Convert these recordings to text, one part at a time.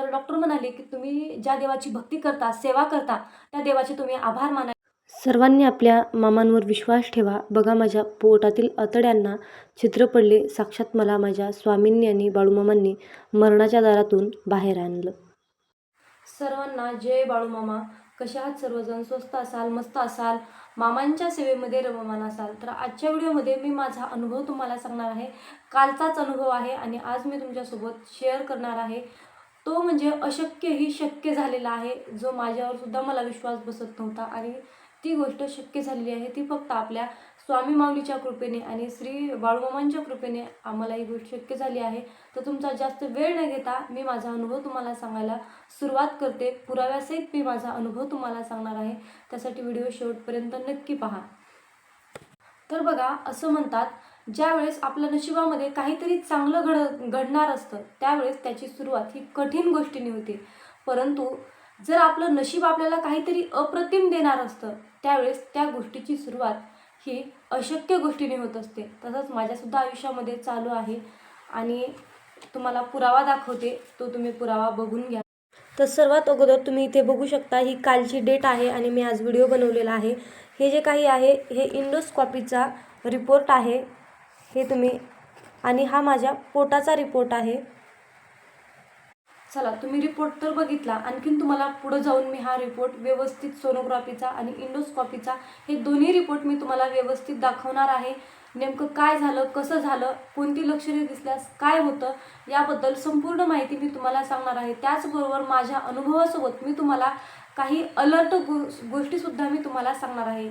तर डॉक्टर म्हणाले की तुम्ही ज्या देवाची भक्ती करता सेवा करता त्या देवाचे तुम्ही आभार माना. सर्वांनी आपल्या मामांवर विश्वास ठेवा. बघा माझ्या पोटातील आतड्यांना छिद्र पडले. साक्षात मला माझ्या स्वामींनी आणि बाळूमामांनी मरणाच्या दारातून बाहेर आणलं. सर्वांना जय बाळूमामा. कसे आहात सर्वजण स्वस्त असाल मस्त असाल मामांच्या सेवेमध्ये रममान असाल तर आजच्या व्हिडिओमध्ये मी माझा अनुभव तुम्हाला सांगणार आहे. कालचाच अनुभव आहे आणि आज मी तुमच्यासोबत शेअर करणार आहे. तो म्हणजे अशक्यही शक्य झालेला आहे जो माझ्यावर सुद्धा मला विश्वास बसत नव्हता. आणि ती गोष्ट शक्य झालेली आहे ती फक्त आपल्या स्वामी माऊलीच्या कृपेने आणि श्री बाळूमामांच्या कृपेने आम्हाला ही गोष्ट शक्य झाली आहे. तर तुमचा जास्त वेळ न घेता मी माझा अनुभव तुम्हाला सांगायला सुरुवात करते. पुराव्यासहित मी माझा अनुभव तुम्हाला सांगणार आहे. त्यासाठी व्हिडिओ शेवटपर्यंत नक्की पहा. तर बघा असं म्हणतात ज्यावेळेस आपल्या नशिबामध्ये काहीतरी चांगलं घड घडणार असतं त्यावेळेस त्याची सुरुवात ही कठीण गोष्टीने होते. परंतु जर आपलं नशीब आपल्याला काहीतरी अप्रतिम देणार असतं त्यावेळेस त्या गोष्टीची सुरुवात ही अशक्य गोष्टीने होत असते. तसंच माझ्यासुद्धा आयुष्यामध्ये चालू आहे आणि तुम्हाला पुरावा दाखवते तो तुम्ही पुरावा बघून घ्या. तर सर्वात अगोदर तुम्ही इथे बघू शकता ही कालची डेट आहे आणि मी आज व्हिडिओ बनवलेला आहे. हे जे काही आहे हे इंडोस्कॉपीचा रिपोर्ट आहे. हे तुम्ही आणि हा माझ्या पोटाचा रिपोर्ट आहे. चला तुम्ही रिपोर्ट तर बघितला. आणखीन तुम्हाला पुढं जाऊन मी हा रिपोर्ट व्यवस्थित सोनोग्राफीचा आणि इंडोस्कॉपीचा हे दोन्ही रिपोर्ट मी तुम्हाला व्यवस्थित दाखवणार आहे. नेमकं काय झालं कसं झालं कोणती लक्षणे दिसल्यास काय होतं याबद्दल संपूर्ण माहिती मी तुम्हाला सांगणार आहे. त्याचबरोबर माझ्या अनुभवासोबत मी तुम्हाला काही अलर्ट गो गोष्टीसुद्धा मी तुम्हाला सांगणार आहे.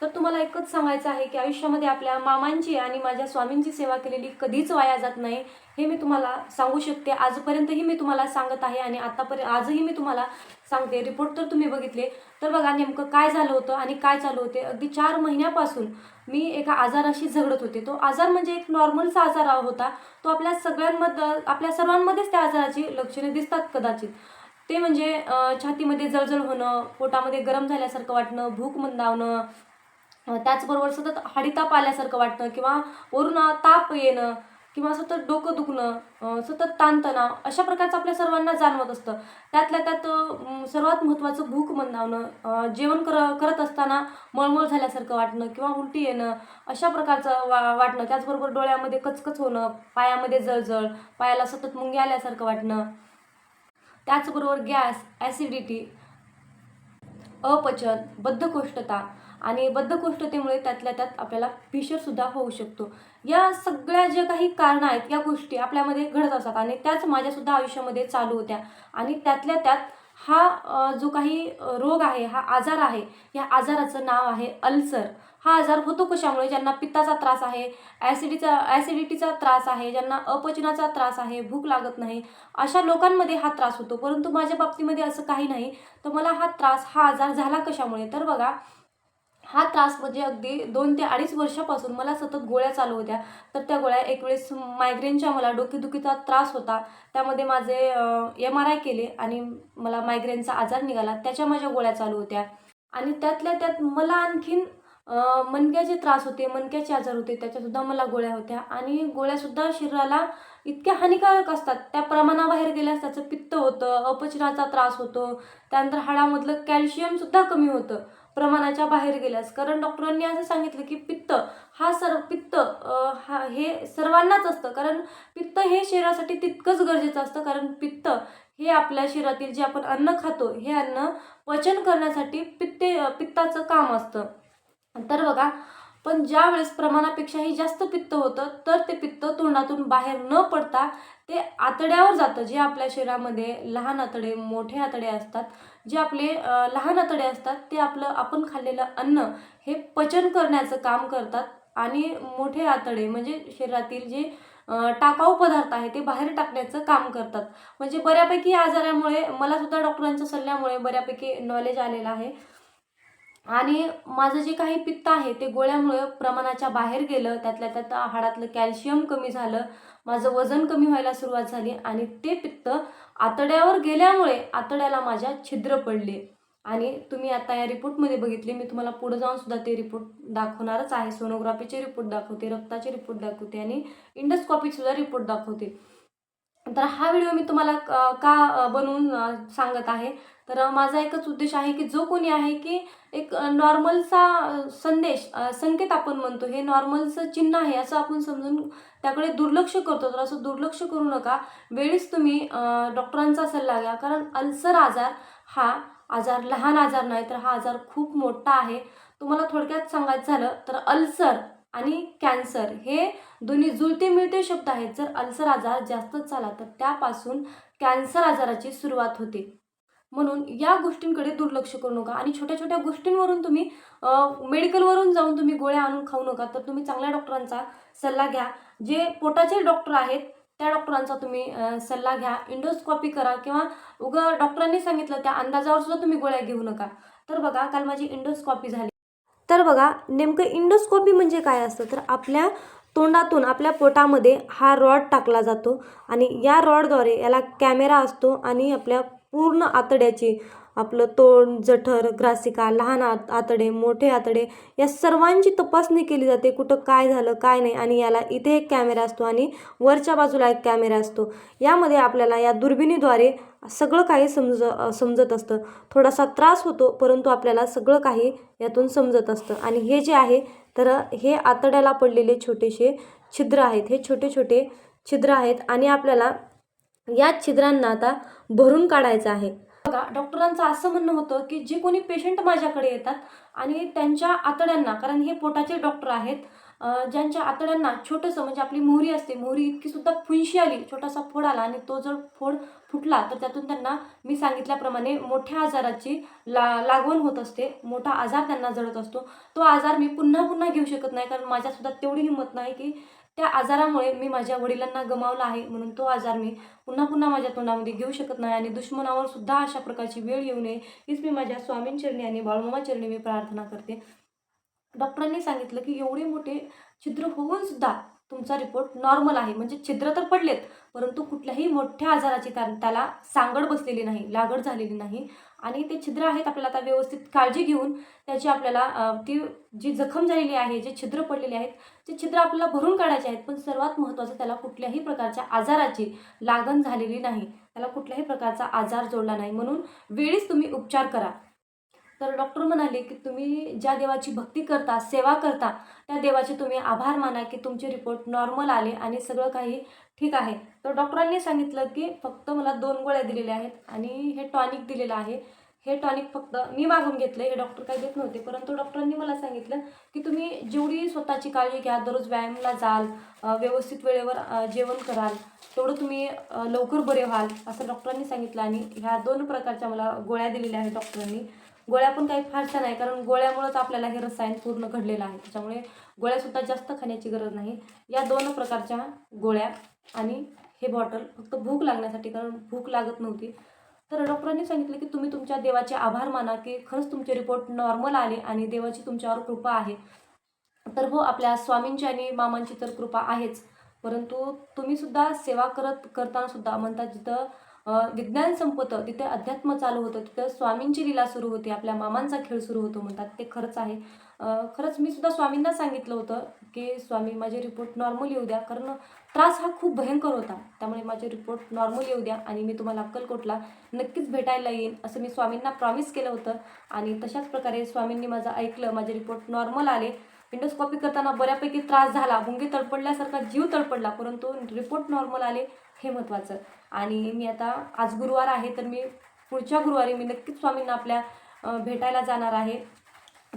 तर तुम्हाला एकच सांगायचं आहे की आयुष्यामध्ये आपल्या मामांची आणि माझ्या स्वामींची सेवा केलेली कधीच वाया जात नाही. हे मी तुम्हाला सांगू शकते. आजपर्यंतही मी तुम्हाला सांगत आहे आणि आतापर्यंत आजही मी तुम्हाला सांगते. रिपोर्ट तर तुम्ही बघितले. तर बघा नेमकं काय झालं होतं आणि काय चालू होते. अगदी चार महिन्यापासून मी एका आजाराशी झगडत होते. तो आजार म्हणजे एक नॉर्मलचा आजार होता. तो आपल्या सगळ्यांमध्ये आपल्या सर्वांमध्येच त्या आजाराची लक्षणे दिसतात कदाचित. ते म्हणजे छातीमध्ये जळजळ होणं पोटामध्ये गरम झाल्यासारखं वाटणं भूक मंदावणं त्याचबरोबर सतत हाडीताप आल्यासारखं वाटणं किंवा वरून ताप येणं किंवा सतत डोकं दुखणं सतत ताणतणाव अशा प्रकारचं आपल्या सर्वांना जाणवत असतं. त्यातल्या त्यात सर्वात महत्त्वाचं भूक मंदावणं जेवण कर करत असताना मळमळ झाल्यासारखं वाटणं किंवा उलटी येणं अशा प्रकारचं वा वाटणं. त्याचबरोबर डोळ्यामध्ये कचकच होणं पायामध्ये जळजळ पायाला सतत मुंग्या आल्यासारखं वाटणं. त्याचबरोबर गॅस ॲसिडिटी अपचन बद्धकोष्ठता आणि बद्धकोष्ठतेमुळे त्यातल्या त्यात आपल्याला फिशरसुद्धा होऊ शकतो. या सगळ्या ज्या काही कारणं आहेत या गोष्टी आपल्यामध्ये घडत असतात आणि त्याच माझ्यासुद्धा आयुष्यामध्ये चालू होत्या. आणि त्यातल्या त्यात हा जो काही रोग आहे हा आजार आहे या आजाराचं नाव आहे अल्सर. हा आजार होतो कशामुळे? ज्यांना पित्ताचा त्रास आहे ॲसिडीचा ॲसिडिटीचा त्रास आहे ज्यांना अपचनाचा त्रास आहे भूक लागत नाही अशा लोकांमध्ये हा त्रास होतो. परंतु माझ्या बाबतीमध्ये असं काही नाही. तर मला हा त्रास हा आजार झाला कशामुळे? तर बघा हा त्रास म्हणजे अगदी दोन ते अडीच वर्षापासून मला सतत गोळ्या चालू होत्या. तर त्या गोळ्या एक वेळेस मायग्रेनच्या मला डोकेदुखीचा त्रास होता. त्यामध्ये माझे एम आर आय केले आणि मला मायग्रेनचा आजार निघाला. त्याच्या माझ्या गोळ्या चालू होत्या. आणि त्यातल्या त्यात मला आणखीन मनक्याचे त्रास होते मनक्याचे आजार होते. त्याच्यासुद्धा मला गोळ्या होत्या. आणि गोळ्यासुद्धा शरीराला इतक्या हानिकारक असतात. त्या प्रमाणाबाहेर गेल्यास त्याचं पित्त होतं अपचनाचा त्रास होतो. त्यानंतर हाडामधलं कॅल्शियमसुद्धा कमी होतं. प्रमाणाच्या बाहेर गेल्यास. कारण डॉक्टरांनी असं सांगितलं की पित्त हा सर्व पित्त हा हे सर्वांनाच असतं. कारण पित्त हे शरीरासाठी तितकंच गरजेचं असतं. कारण पित्त हे आपल्या शरीरातील जे आपण अन्न खातो हे अन्न पचन करण्यासाठी पित्ते पित्ताचं काम असतं. तर बघा पण ज्या वेळेस प्रमाणापेक्षाही जास्त पित्त होतं तर ते पित्त तोंडातून बाहेर न पडता ते आतड्यावर जातं. जे आपल्या शरीरामध्ये लहान आतडे मोठे आतडे असतात जे आपले लहान आतडे असतात ते आपलं आपण खाल्लेलं अन्न हे पचन करण्याचं काम करतात आणि मोठे आतडे म्हणजे शरीरातील जे टाकाऊ पदार्थ आहे ते बाहेर टाकण्याचं काम करतात. म्हणजे बऱ्यापैकी आजारामुळे मला सुद्धा डॉक्टरांच्या सल्ल्यामुळे बऱ्यापैकी नॉलेज आलेलं आहे. आणि माझं जे काही पित्त आहे ते गोळ्यामुळे प्रमाणाच्या बाहेर गेलं. त्यातल्या त्यात हाडातलं कॅल्शियम कमी झालं. माझं वजन कमी व्हायला सुरुवात झाली आणि ते पित्त आतड्यावर गेल्यामुळे आतड्याला माझ्या छिद्र पडले. आणि तुम्ही आता या रिपोर्टमध्ये बघितले. मी तुम्हाला पुढे जाऊन सुद्धा ते रिपोर्ट दाखवणारच आहे. सोनोग्राफीचे रिपोर्ट दाखवते रक्ताचे रिपोर्ट दाखवते आणि इंडोस्कॉपीसुद्धा रिपोर्ट दाखवते. तर हा व्हिडिओ मी तुम्हाला क- का बनवून सांगत आहे? तर माझा एकच उद्देश आहे की जो कोणी आहे की एक नॉर्मलचा संदेश संकेत आपण म्हणतो हे नॉर्मलचं चिन्ह आहे असं आपण समजून त्याकडे दुर्लक्ष करतो. तर असं दुर्लक्ष करू नका. वेळीच तुम्ही डॉक्टरांचा सल्ला घ्या. कारण अल्सर आजार हा आजार लहान आजार नाही तर हा आजार खूप मोठा आहे. तुम्हाला थोडक्यात सांगायचं झालं तर अल्सर आणि कॅन्सर हे दोन्ही जुळते मिळते शब्द आहेत. जर अल्सर आजार जास्तच झाला तर त्यापासून कॅन्सर आजाराची सुरुवात होते. म्हणून या गोष्टींकडे दुर्लक्ष करू नका आणि छोट्या छोट्या गोष्टींवरून तुम्ही मेडिकलवरून जाऊन तुम्ही गोळ्या आणून खाऊ नका. तर तुम्ही चांगल्या डॉक्टरांचा सल्ला घ्या. जे पोटाचे डॉक्टर आहेत त्या डॉक्टरांचा तुम्ही सल्ला घ्या. इंडोस्कॉपी करा किंवा उगं डॉक्टरांनी सांगितलं त्या अंदाजावर सुद्धा तुम्ही गोळ्या घेऊ नका. तर बघा काल माझी इंडोस्कॉपी झाली. तर बघा नेमकं इंडोस्कोपी म्हणजे काय असतं? तर आपल्या तोंडातून आपल्या पोटामध्ये हा रॉड टाकला जातो आणि या रॉडद्वारे याला कॅमेरा असतो आणि आपल्या पूर्ण आतड्याची आपलं तोंड जठर ग्रासिका लहान आत आतडे मोठे आतडे या सर्वांची तपासणी केली जाते कुठं काय झालं काय नाही आणि याला इथे एक कॅमेरा असतो आणि वरच्या बाजूला एक कॅमेरा असतो. यामध्ये आपल्याला या दुर्बिणीद्वारे सगळं काही समज समजत असतं. थोडासा त्रास होतो परंतु आपल्याला सगळं काही यातून समजत असतं. आणि हे जे आहे तर हे आतड्याला पडलेले छोटेसे छिद्र आहेत. हे छोटे छोटे छिद्र आहेत आणि आपल्याला या छिद्रांना आता भरून काढायचं आहे. बघा डॉक्टरांचं असं म्हणणं होतं की जे कोणी पेशंट माझ्याकडे येतात आणि त्यांच्या आतड्यांना कारण हे पोटाचे डॉक्टर आहेत ज्यांच्या आतड्यांना छोटंसं म्हणजे आपली मोहरी असते मोहरी इतकी सुद्धा फुंशी आली छोटासा फोड आला आणि तो जर फोड फुटला तर त्यातून त्यांना मी सांगितल्याप्रमाणे मोठ्या आजाराची ला लागवण होत असते मोठा आजार त्यांना जडत असतो. तो आजार मी पुन्हा पुन्हा घेऊ शकत नाही कारण माझ्यासुद्धा तेवढी हिंमत नाही की त्या आजारामुळे मी माझ्या वडिलांना गमावला आहे. म्हणून तो आजार मी पुन्हा पुन्हा माझ्या तोंडामध्ये घेऊ शकत नाही आणि दुश्मनावर सुद्धा अशा प्रकारची वेळ येऊ नये हीच मी माझ्या स्वामींचरणी आणि बाळमामा चरणी मी प्रार्थना करते. डॉक्टरांनी सांगितलं की एवढे मोठे छिद्र होऊन सुद्धा तुमचा रिपोर्ट नॉर्मल आहे. म्हणजे छिद्र तर पडलेत परंतु कुठल्याही मोठ्या आजाराची त्या त्याला सांगड बसलेली नाही लागड झालेली नाही. आणि ते छिद्र आहेत आपल्याला आता व्यवस्थित काळजी घेऊन त्याची आपल्याला ती जी जखम झालेली आहे जे छिद्र पडलेले आहेत ते छिद्र आपल्याला भरून काढायचे आहेत पण सर्वात महत्त्वाचं त्याला कुठल्याही प्रकारच्या आजाराची लागण झालेली नाही. त्याला कुठल्याही प्रकारचा आजार जोडला नाही. म्हणून वेळीच तुम्ही उपचार करा. तर डॉक्टर म्हणाले की तुम्ही ज्या देवाची भक्ती करता सेवा करता त्या देवाचे तुम्ही आभार माना की तुमचे रिपोर्ट नॉर्मल आले आणि सगळं काही ठीक आहे. तर डॉक्टरांनी सांगितलं की फक्त मला दोन गोळ्या दिलेल्या आहेत आणि हे टॉनिक दिलेलं आहे. हे टॉनिक फक्त मी मागून घेतलं हे डॉक्टर काही देत नव्हते परंतु डॉक्टरांनी मला सांगितलं की तुम्ही जेवढी स्वतःची काळजी घ्या दररोज व्यायामला जाल व्यवस्थित वेळेवर जेवण कराल तेवढं तुम्ही लवकर बरे व्हाल असं डॉक्टरांनी सांगितलं आणि ह्या दोन प्रकारच्या मला गोळ्या दिलेल्या आहेत डॉक्टरांनी. गोळ्या पण काही फारशा नाही कारण गोळ्यामुळंच आपल्याला हे रसायन पूर्ण घडलेलं आहे त्याच्यामुळे गोळ्यासुद्धा जास्त खाण्याची गरज नाही. या दोन प्रकारच्या गोळ्या आणि हे बॉटल फक्त भूक लागण्यासाठी कारण भूक लागत नव्हती. तर डॉक्टरांनी सांगितलं की तुम्ही तुमच्या देवाचे आभार माना की खरंच तुमचे रिपोर्ट नॉर्मल आले आणि देवाची तुमच्यावर कृपा आहे. तर हो आपल्या स्वामींची आणि मामांची तर कृपा आहेच. परंतु तुम्हीसुद्धा सेवा करत करताना सुद्धा म्हणतात जिथं विज्ञान संपतं तिथे अध्यात्म चालू होतं तिथं स्वामींची लीला सुरू होते आपल्या मामांचा खेळ सुरू होतो म्हणतात ते खरंच आहे. खरंच मी सुद्धा स्वामींना सांगितलं होतं की स्वामी माझे रिपोर्ट नॉर्मल येऊ द्या कारण त्रास हा खूप भयंकर होता. त्यामुळे माझे रिपोर्ट नॉर्मल येऊ द्या आणि मी तुम्हाला अक्कलकोटला नक्कीच भेटायला येईन असं मी स्वामींना प्रॉमिस केलं होतं. आणि तशाच प्रकारे स्वामींनी माझं ऐकलं माझे रिपोर्ट नॉर्मल आले. इंडोस्कॉपी करताना बऱ्यापैकी त्रास झाला मुंगी तडपडल्यासारखा जीव तडपडला परंतु रिपोर्ट नॉर्मल आले. हे महत्त्वाचं आणि मी आता आज गुरुवार आहे तर मी पुढच्या गुरुवारी मी नक्कीच स्वामींना आपल्या भेटायला जाणार आहे.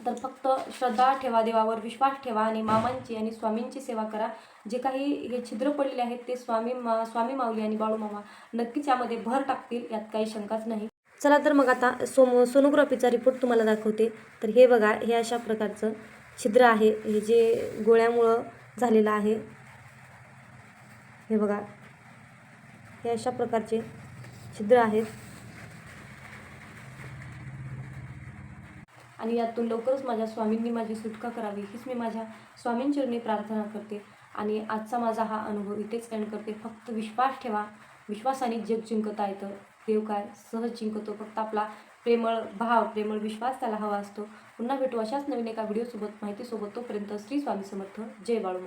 तर फक्त श्रद्धा ठेवा देवावर विश्वास ठेवा आणि मामांची आणि स्वामींची सेवा करा. जे काही हे छिद्र पडलेले आहेत ते स्वामी मा स्वामी माऊली आणि बाळू मामा नक्कीच यामध्ये भर टाकतील यात काही शंकाच नाही. चला तर मग आता सोमो सोनोग्राफीचा रिपोर्ट तुम्हाला दाखवते. तर हे बघा हे अशा प्रकारचं छिद्र आहे. हे जे गोळ्यामुळं झालेलं आहे. हे बघा. हे अशा प्रकारचे छिद्र आहेत. आणि यातून लवकरच माझ्या स्वामींनी माझी सुटका करावी हीच मी माझ्या स्वामींचरणी प्रार्थना करते. आणि आजचा माझा हा अनुभव इथेच एंड करते. फक्त विश्वास ठेवा. विश्वासाने जग जिंकता येतं देव काय सहज जिंकतो. फक्त आपला प्रेमळ भाव प्रेमळ विश्वास त्याला हवा असतो. पुन्हा भेटू अशाच नवीन एका व्हिडिओसोबत माहितीसोबत तोपर्यंत श्री स्वामी समर्थ. जय बाळू